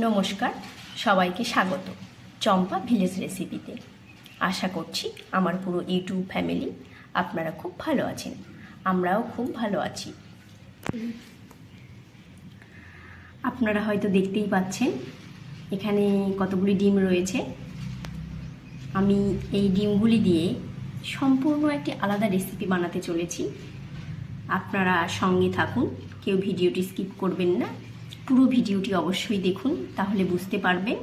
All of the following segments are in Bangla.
নমস্কার, সবাইকে স্বাগত চম্পা ভিলেজ রেসিপিতে। আশা করছি আমার পুরো ইউটিউব ফ্যামিলি আপনারা খুব ভালো আছেন, আমরাও খুব ভালো আছি। আপনারা হয়তো দেখতেই পাচ্ছেন, এখানে কতগুলি ডিম রয়েছে। আমি এই ডিমগুলি দিয়ে সম্পূর্ণ একটি আলাদা রেসিপি বানাতে চলেছি। আপনারা সঙ্গে থাকুন, কেউ ভিডিওটি স্কিপ করবেন না। পুরো ভিডিওটি অবশ্যই দেখুন, তাহলে বুঝতে পারবেন।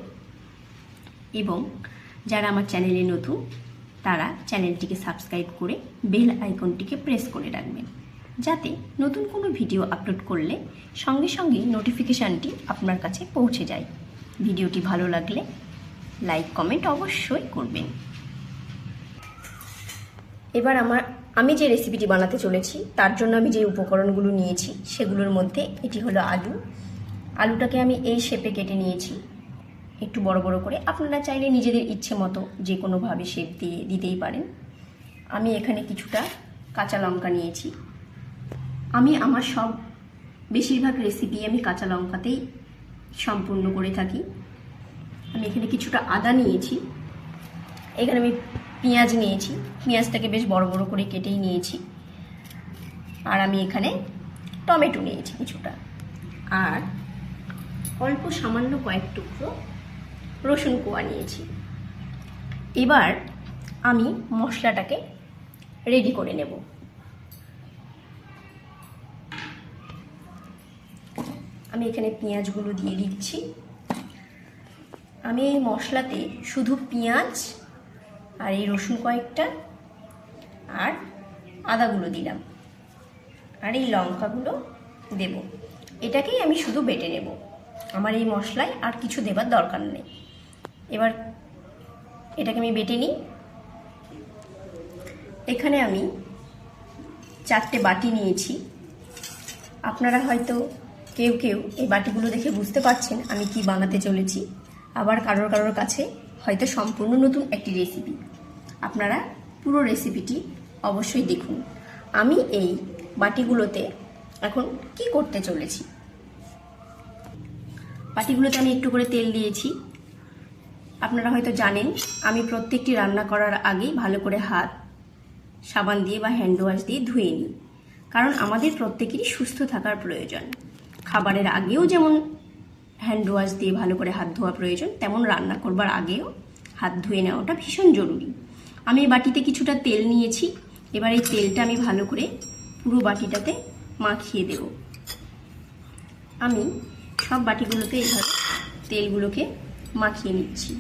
এবং যারা আমার চ্যানেলে নতুন, তারা চ্যানেলটিকে সাবস্ক্রাইব করে বেল আইকনটিকে প্রেস করে রাখবেন। যাতে নতুন কোনো ভিডিও আপলোড করলে সঙ্গে সঙ্গে নোটিফিকেশানটি আপনার কাছে পৌঁছে যায়। ভিডিওটি ভালো লাগলে লাইক, কমেন্ট অবশ্যই করবেন। এবার আমার, আমি যে রেসিপিটি বানাতে চলেছি, তার জন্য আমি যে উপকরণগুলো নিয়েছি, সেগুলোর মধ্যে এটি হলো আলু আলুটাকে আমি এই শেপে কেটে নিয়েছি। একটু বড় বড় করে। আপনারা চাইলে নিজেদের ইচ্ছে মতো যে কোনোভাবে শেপ দিয়ে দিতেই পারেন। আমি এখানে কিছুটা কাঁচা লঙ্কা নিয়েছি। আমি আমার সব বেশিরভাগ রেসিপি আমি কাঁচা লঙ্কাতেই সম্পূর্ণ করে থাকি। আমি এখানে কিছুটা আদা নিয়েছি। এখানে আমি পেঁয়াজ নিয়েছি। পেঁয়াজটাকে বেশ বড় বড় করে কেটেই নিয়েছি। আর আমি এখানে টমেটো নিয়েছি কিছুটা। আর অল্প সামান্য কয়েক টুকরো রসুন কোয়া নিয়েছি। এবার আমি মশলাটাকে রেডি করে নেব। আমি এখানে পেঁয়াজগুলো দিয়ে দিচ্ছি। আমি এই মশলাতে শুধু পেঁয়াজ আর এই রসুন কয়েকটা আর আদাগুলো দিলাম। আর এই লঙ্কাগুলো দেব। এটাকেই আমি শুধু বেটে নেব। আমার এই মশলায় আর কিছু দেবার দরকার নেই। এবার এটাকে আমি বেটে নিই। এখানে আমি চারটে বাটি নিয়েছি। আপনারা হয়তো কেউ কেউ এই বাটিগুলো দেখে বুঝতে পারছেন আমি কি বানাতে চলেছি। আবার কারোর কারোর কাছে হয়তো সম্পূর্ণ নতুন একটি রেসিপি আপনারা পুরো রেসিপিটি অবশ্যই দেখুন। আমি এই বাটিগুলোতে এখন কি করতে চলেছি? বাটিগুলোতে আমি একটু করে তেল দিয়েছি। আপনারা হয়তো জানেন, আমি প্রত্যেকটি রান্না করার আগেই ভালো করে হাত, সাবান দিয়ে বা হ্যান্ড ওয়াশ দিয়ে ধুয়ে নিই। কারণ আমাদের প্রত্যেকেরই সুস্থ থাকার প্রয়োজন। খাবারের আগেও যেমন হ্যান্ড ওয়াশ দিয়ে ভালো করে হাত ধোয়া প্রয়োজন, তেমন রান্না করবার আগেও হাত ধুয়ে নেওয়াটা ভীষণ জরুরি। আমি বাটিতে কিছুটা তেল নিয়েছি, এবার এই তেলটা আমি ভালো করে পুরো বাটিটাতে মাখিয়ে দেব। আমি সব বাটিগুলোতে এইভাবে তেলগুলোকে মাখিয়ে নিচ্ছি।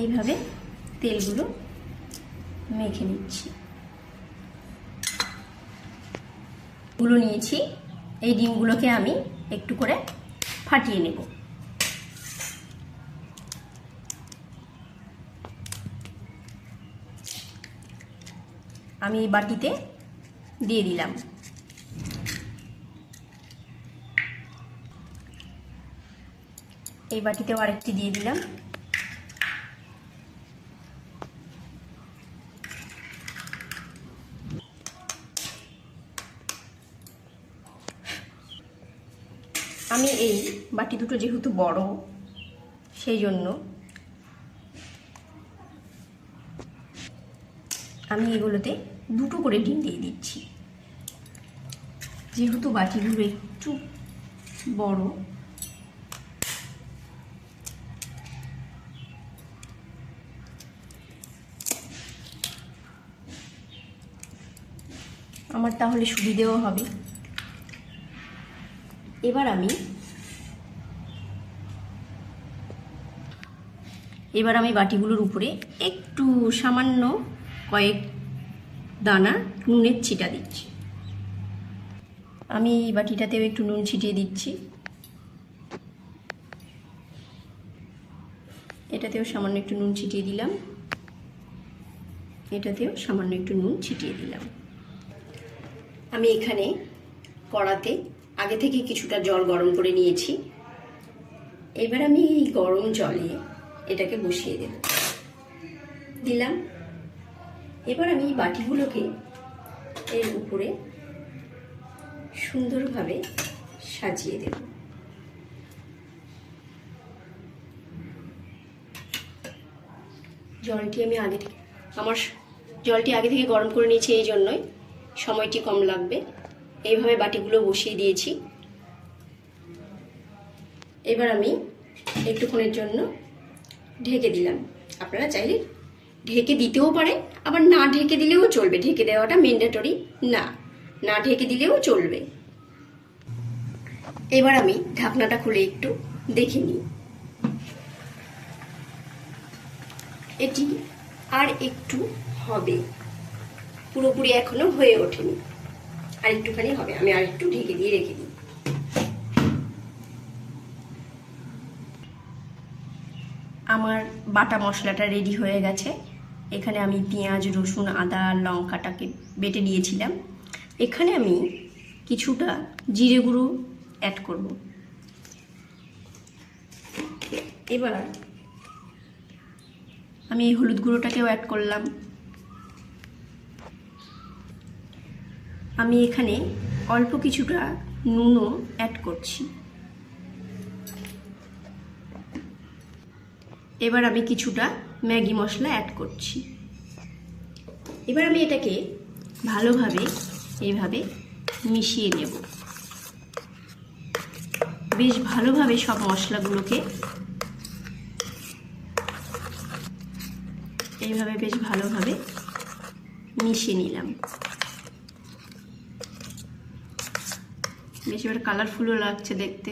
এইভাবে তেলগুলো মেখে নিচ্ছি। গুলো নিয়েছি, এই ডিমগুলোকে আমি একটু করে ফাটিয়ে নেব। আমি এই বাটিতে দিয়ে দিলাম। এই বাটিতেও আরেকটি দিয়ে দিলাম। আমি এই বাটি দুটো যেহেতু বড়, সেই জন্য আমি এগুলোতে দুটো করে ডিম দিয়ে দিচ্ছি। যেহেতু বাটিগুলো একটু বড় আমার তাহলে সুবিধেও হবে। এবার আমি এবার আমি বাটিগুলোর উপরে একটু সামান্য কয়েক দানা নুনের ছিটা দিচ্ছি। আমি এই বাটিটাতেও একটু নুন ছিটিয়ে দিচ্ছি। এটাতেও সামান্য একটু নুন ছিটিয়ে দিলাম। এটাতেও সামান্য একটু নুন ছিটিয়ে দিলাম। আমি এখানে কড়াতে আগে থেকে কিছুটা জল গরম করে নিয়েছি। এবার আমি এই গরম জলে এটাকে বসিয়ে দেব। দিলাম। এবার আমি বাটিগুলোকে এর উপরে সুন্দরভাবে সাজিয়ে দেব। জলটি আমি আগে থেকে আমার জলটি আগে থেকে গরম করে নিয়েছি এই জন্যই। সময়টি কম লাগবে। এইভাবে বাটিগুলো বসিয়ে দিয়েছি। এবার আমি একটুক্ষণের জন্য ঢেকে দিলাম। আপনারা চাইলে ঢেকে দিতেও পারে আবার না ঢেকে দিলেও চলবে। ঢেকে দেওয়াটা মেন্ডেটরি না না ঢেকে দিলেও চলবে। এবার আমি ঢাকনাটা খুলে একটু দেখে নিই। এটি আর একটু হবে। পুরোপুরি এখনও হয়ে ওঠেনি। আর একটুখানি হবে, আমি আর একটু ঢেকে দিয়ে রেখে দিই। আমার বাটা মশলাটা রেডি হয়ে গেছে। এখানে আমি পেঁয়াজ, রসুন, আদা, লঙ্কাটাকে বেটে নিয়েছিলাম। এখানে আমি কিছুটা জিরে গুঁড়ো অ্যাড করব। এবার আমি এই হলুদ গুঁড়োটাকেও অ্যাড করলাম। আমি এখানে অল্প কিছুটা নুনও অ্যাড করছি। এবার আমি কিছুটা ম্যাগি মশলা অ্যাড করছি। এবার আমি এটাকে ভালোভাবে এইভাবে মিশিয়ে নেব। বেশ ভালোভাবে সব মশলাগুলোকে এইভাবে বেশ ভালোভাবে মিশিয়ে নিলাম। বেশ এবার কালারফুলও লাগছে দেখতে।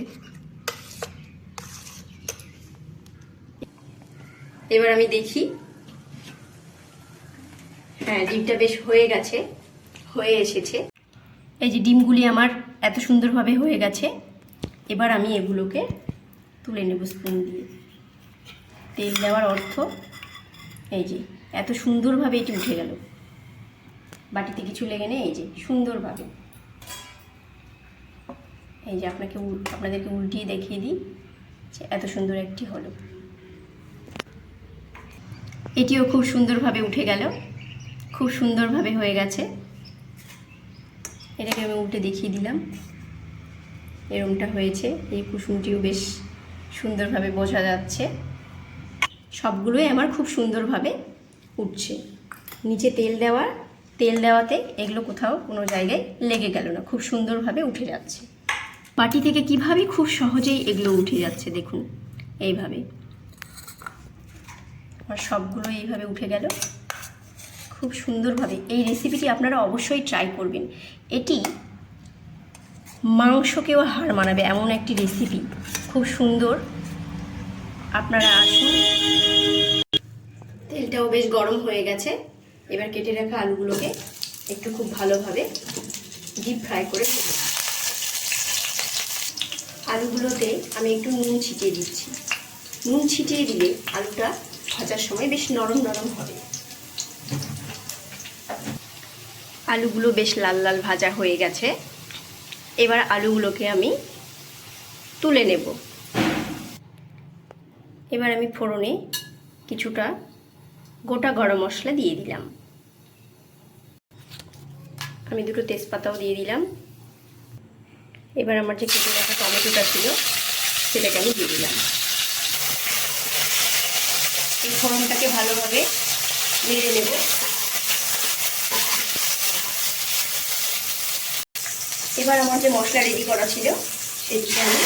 এবার আমি দেখি। হ্যাঁ ডিমটা বেশ হয়ে গেছে, হয়ে এসেছে। এই যে ডিমগুলি আমার এত সুন্দরভাবে হয়ে গেছে, এবার আমি এগুলোকে তুলে নেব স্পুন দিয়ে। তেল দেওয়ার অর্থ, এই যে, এত সুন্দরভাবে এটি উঠে গেল। বাটিতে কিছু লেগে নেই, এই যে, সুন্দরভাবে। এই যে আপনাকে আপনাদেরকে উল্টিয়ে দেখিয়ে দিই যে এত সুন্দর একটি হলো। এটিও খুব সুন্দরভাবে উঠে গেল। খুব সুন্দরভাবে হয়ে গেছে। এটাকে আমি উল্টে দেখিয়ে দিলাম। এরমটা হয়েছে। এই কুসুমটিও বেশ সুন্দরভাবে বোঝা যাচ্ছে। সবগুলোই আমার খুব সুন্দরভাবে উঠছে। নিচে তেল দেওয়া, তেল দেওয়াতে এগুলো কোথাও কোনো জায়গায় লেগে গেল না। খুব সুন্দরভাবে উঠে যাচ্ছে। বাটি থেকে কীভাবে খুব সহজেই এগুলো উঠে যাচ্ছে দেখুন, এইভাবে। আর সবগুলো এইভাবে উঠে গেল। খুব সুন্দরভাবে। এই রেসিপিটি আপনারা অবশ্যই ট্রাই করবেন। এটি মাংসকেও হার মানাবে এমন একটি রেসিপি খুব সুন্দর। আপনারা আসুন। তেলটাও বেশ গরম হয়ে গেছে। এবার কেটে রাখা আলুগুলোকে একটু খুব ভালোভাবে ডিপ ফ্রাই করে আলুগুলোতে আমি একটু নুন ছিটিয়ে দিচ্ছি। নুন ছিটিয়ে দিলে আলুটা ভাজার সময় বেশ নরম নরম হবে। আলুগুলো বেশ লাল লাল ভাজা হয়ে গেছে। এবার আলুগুলোকে আমি তুলে নেব। এবার আমি ফোড়নে কিছুটা গোটা গরম মশলা দিয়ে দিলাম। আমি দুটো তেজপাতাও দিয়ে দিলাম। এবার আমার যে কেটে রাখা টমেটোটা ছিল, সেটাকে আমি দিয়ে দিলাম। এই ফোড়নটাকে ভালোভাবে নেড়ে নেব। এবার আমার যে মশলা রেডি করা ছিল, সেটিকে আমি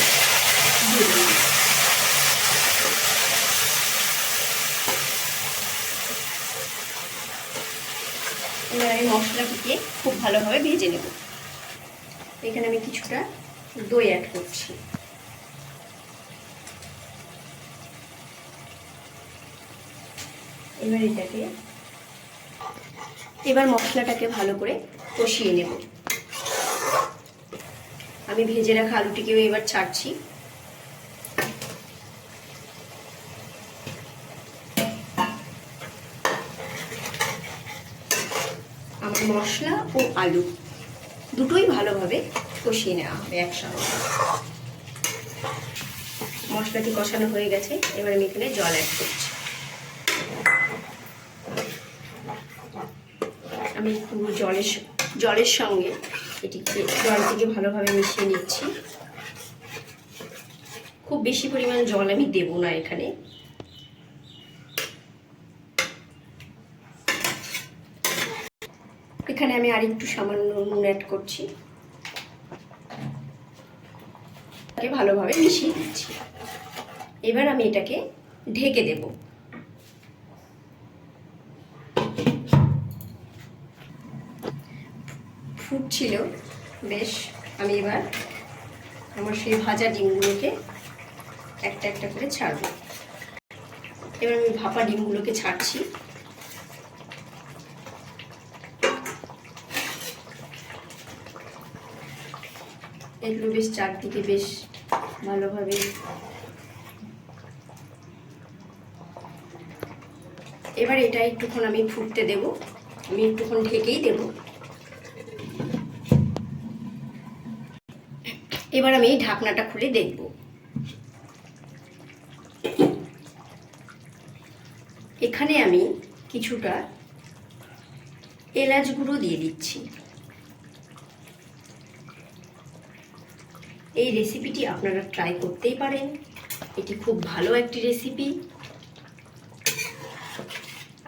দিয়ে দিলাম। এবার আমি মশলাটিকে খুব ভালোভাবে ভেজে নেব। এখানে আমি কিছুটা দই অ্যাড করছি। এবার এটাকে, এবার মশলাটাকে ভালো করে কষিয়ে নেব। আমি ভেজে রাখা আলুটিকেও এবার ছাড়ছি। আমার মশলা ও আলু দুটোই ভালোভাবে কষিয়ে নেওয়া হবে একসঙ্গে। মশলাটি কষানো হয়ে গেছে, এবার আমি এখানে জল অ্যাড করছি। আমি একটু জলের জলের সঙ্গে এটিকে, জলটিকে ভালোভাবে মিশিয়ে নিচ্ছি। খুব বেশি পরিমাণ জল আমি দেব না এখানে। এখানে আমি আর একটু সামান্য নুন অ্যাড করছি। এটাকে ভালোভাবে মিশিয়ে দিচ্ছি। এবার আমি এটাকে ঢেকে দেব। ফুটছিল, বেশ, আমি এবার আমার সেই ভাজা ডিমগুলোকে একটা একটা করে ছাড়বো। এবার আমি ভাপা ডিমগুলোকে ছাড়ছি। এগুলো বেশ চারদিকে বেশ ভালোভাবে এবার এটা একটুক্ষণ আমি ফুটতে দেব। আমি একটুক্ষণ ঢেকেই দেব। এবার আমি ঢাকনাটা খুলে দেখব। এখানে আমি কিছুটা এলাচ গুঁড়ো দিয়ে দিচ্ছি। এই রেসিপিটি আপনারা ট্রাই করতেই পারেন। এটি খুব ভালো একটি রেসিপি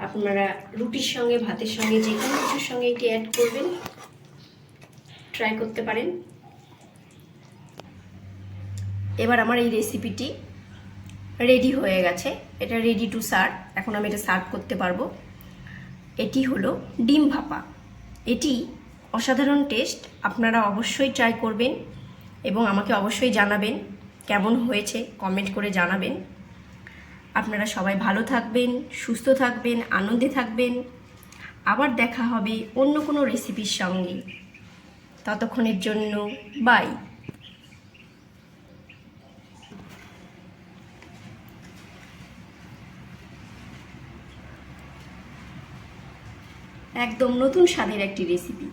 আপনারা রুটির সঙ্গে, ভাতের সঙ্গে, যে কোনো কিছুর সঙ্গে এটি অ্যাড করবেন। ট্রাই করতে পারেন। এবার আমার এই রেসিপিটি রেডি হয়ে গেছে। এটা রেডি টু সার্ভ এখন আমি এটা সার্ভ করতে পারব। এটি হলো ডিম ভাপা। এটি অসাধারণ টেস্ট আপনারা অবশ্যই ট্রাই করবেন। এবং আমাকে অবশ্যই জানাবেন কেমন হয়েছে কমেন্ট করে জানাবেন। আপনারা সবাই ভালো থাকবেন, সুস্থ থাকবেন, আনন্দে থাকবেন। আবার দেখা হবে অন্য কোনো রেসিপির সঙ্গে। ততক্ষণের জন্য বাই একদম নতুন স্বাদের একটি রেসিপি